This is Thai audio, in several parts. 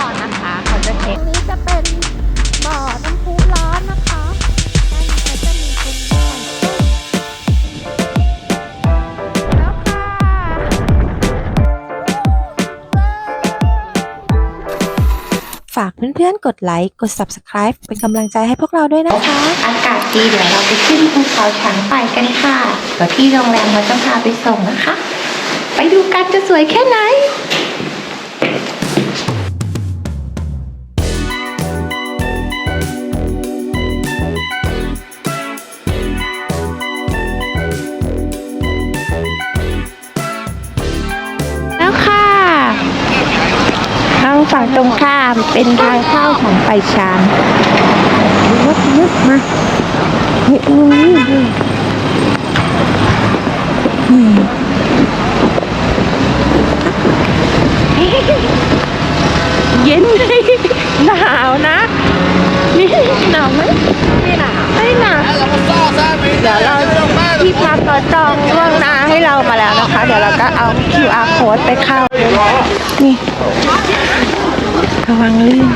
ก่อนนะคะเขาจะเช็คตรงนี้จะเป็นบ่อน้ำพุร้อนนะคะด้านในจะมีเป็นไข่ต้มแล้วค่ะฝากเพื่อนๆ กดไลค์ กด Subscribe เป็นกำลังใจให้พวกเราด้วยนะคะ อากาศดีเดี๋ยวเราไปขึ้นภูเขาช้างไปกันค่ะเดี๋ยวที่โรงแรมเราจะพาไปส่งนะคะ ไปดูกันจะสวยแค่ไหน ฝั่งตรงข้ามเป็นทางเข้าของไปชานรถยึดมาเฮ้ยลุงนี่ดูนี่เย็นเลยหนาวนะ นี่หนาวไหมไม่หนาวไม่หนาวเดี๋ยวเราที่พักก็จองล่วงหน้าให้เรามาแล้วนะคะ เดี๋ยวเราก็เอา QR code ไปเข้านี่ ระวังลื่น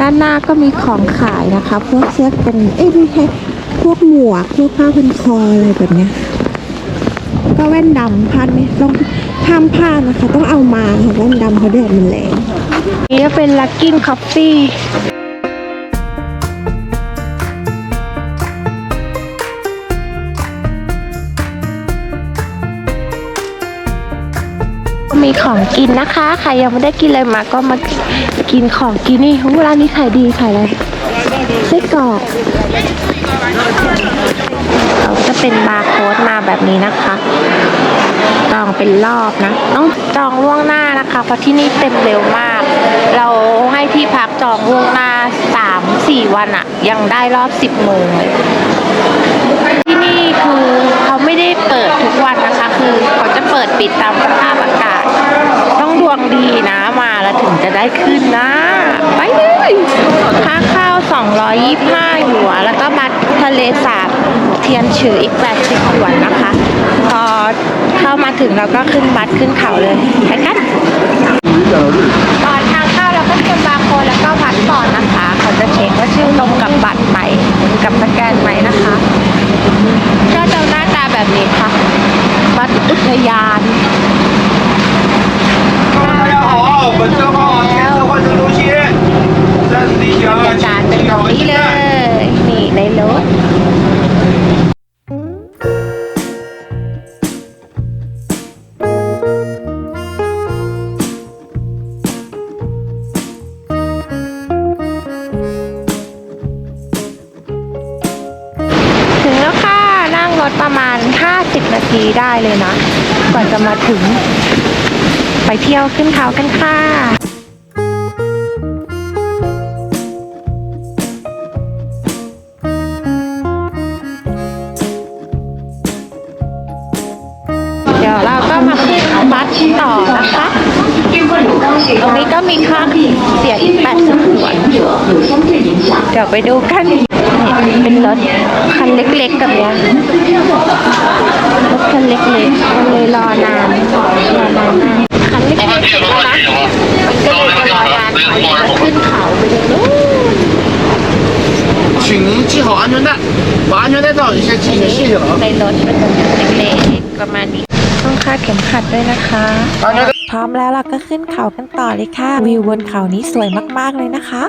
ด้านหน้าก็มีของขายนะคะ พวกเสื้อกันเอ้ยไม่ใช่พวกหมวกพวกผ้าพันคออะไรแบบเนี้ยก็แว่นดำพันเนี่ยต้องห้ามพลาดนะคะ ต้องเอามาค่ะแว่นดำเขาแดดมันแรงนี่ก็เป็นลักกิ้งคอฟฟี่ มีของกินนะคะ ใครยังไม่ได้กินอะไรมาก็มากินของกินนี่ร้านนี้ขายดีขายอะไรไส้กรอกเขาจะเป็นบาร์โค้ดมาแบบนี้นะคะ จองเป็นรอบนะ ต้องจองล่วงหน้านะคะ เพราะที่นี่เต็มเร็วมาก เราให้ที่พักจองล่วงหน้าสามสี่วันอะยังได้รอบสิบโมงเลยที่นี่คือเขาไม่ได้เปิดทุกวันนะคะ คือเขาจะเปิดปิดตามสภาพอากาศ ต้องดวงดี นะมาแล้วถึงจะได้ขึ้นนะ ไปเลยค่าข้าว 225หยวนแล้วก็มาทะเลสาบเทียนฉืออีก 80หยวนนะคะ พอเข้ามาถึงเราก็ขึ้นบัสขึ้นเขาเลยไปกันก่อนทางเข้าเราก็เตรียมบาร์โค้ดแล้วก็พาสปอร์ตนะคะ เขาจะเช็คว่าชื่อตรงกับบัตรไหม ถประมาณ 50 นาทีได้เลยนะ กว่าจะมาถึง ไปเที่ยวขึ้นเขากันค่ะเดี๋ยวเราก็มาขึ้นบัสต่อนะคะ ตรงนี้ก็มีค่าเสียอีก80หยวน ดี๋ยวไปดูกันนี่เป็นรถคันเล็กๆกับเนี้ยรถคันเล็กๆมันเลยรอนานรอนานมากคันเล็กๆแล้วนะมันก็เลยจะรอนานหน่อยแล้วขึ้นเขาไปเลยนู้น 请您系好安全带，把安全带罩一下系系系好。 ในรถเป็นเล็กๆประมาณนี้ ต้องคาดเข็มขัดด้วยนะคะ 安全带。 พร้อมแล้วเราก็ขึ้นเขากันต่อเลยค่ะ วิวบนเขานี้สวยมากๆเลยนะคะ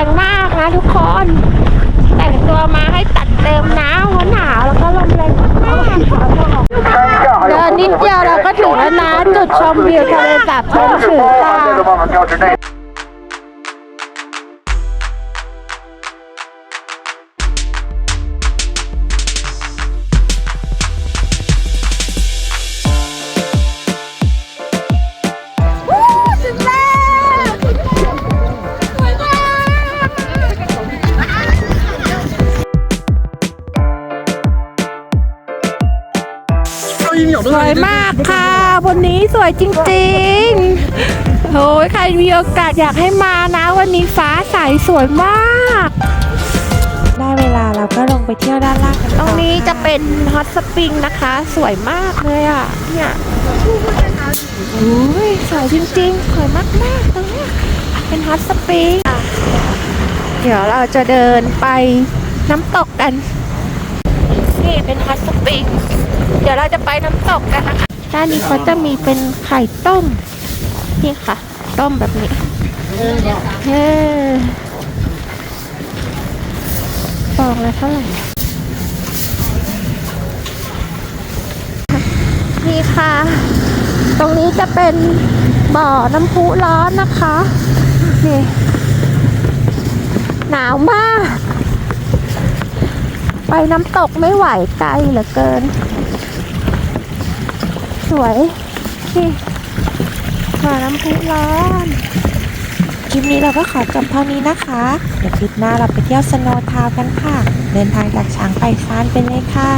รงมากนะทุกคน แต่งตัวมาให้ตัดเต็มนะเพราะหนาวแล้วก็ลมแรงมากเดินนิดเดียวเราก็ถึงแล้วนะจุดชมวิวทะเลสาบเชิงฉือค่ะ สวยมากค่ะวันนี้สวยจริงๆโอ้ยใครมีโอกาสอยากให้มานะ วันนี้ฟ้าใสสวยมากได้เวลาเราก็ลงไปเที่ยวด้านล่างกันตต่รองนี้จะเป็นฮอตสปริงนะคะ สวยมากเลยอะเนี่ยโอ้ยสวยจริงๆสวยมากๆตรงเนี้ยเป็นฮอตสปริงอะเดี๋ยวเราจะเดินไปน้ำตกกัน นี่เป็นฮอตสปริง เดี๋ยวเราจะไปน้ำตกกันนะคะ ด้านนี้เขาจะมีเป็นไข่ต้ม นี่ค่ะ ต้มแบบนี้เฮ้ฟองละเท่าไหร่ นี่ค่ะ ตรงนี้จะเป็นบ่อน้ำพุร้อนนะคะ นี่ หนาวมาก ไปน้ำตกไม่ไหวไกลเหลือเกิน สวยนี่บ่อน้ำพุร้อนคลิปนี้เราก็ขอจบเท่านี้นะคะ เดี๋ยวคลิปหน้าเราไปเที่ยวสโนว์ทาวน์กันค่ะ เดินทางจากช้างไปฟานไปเลยค่ะ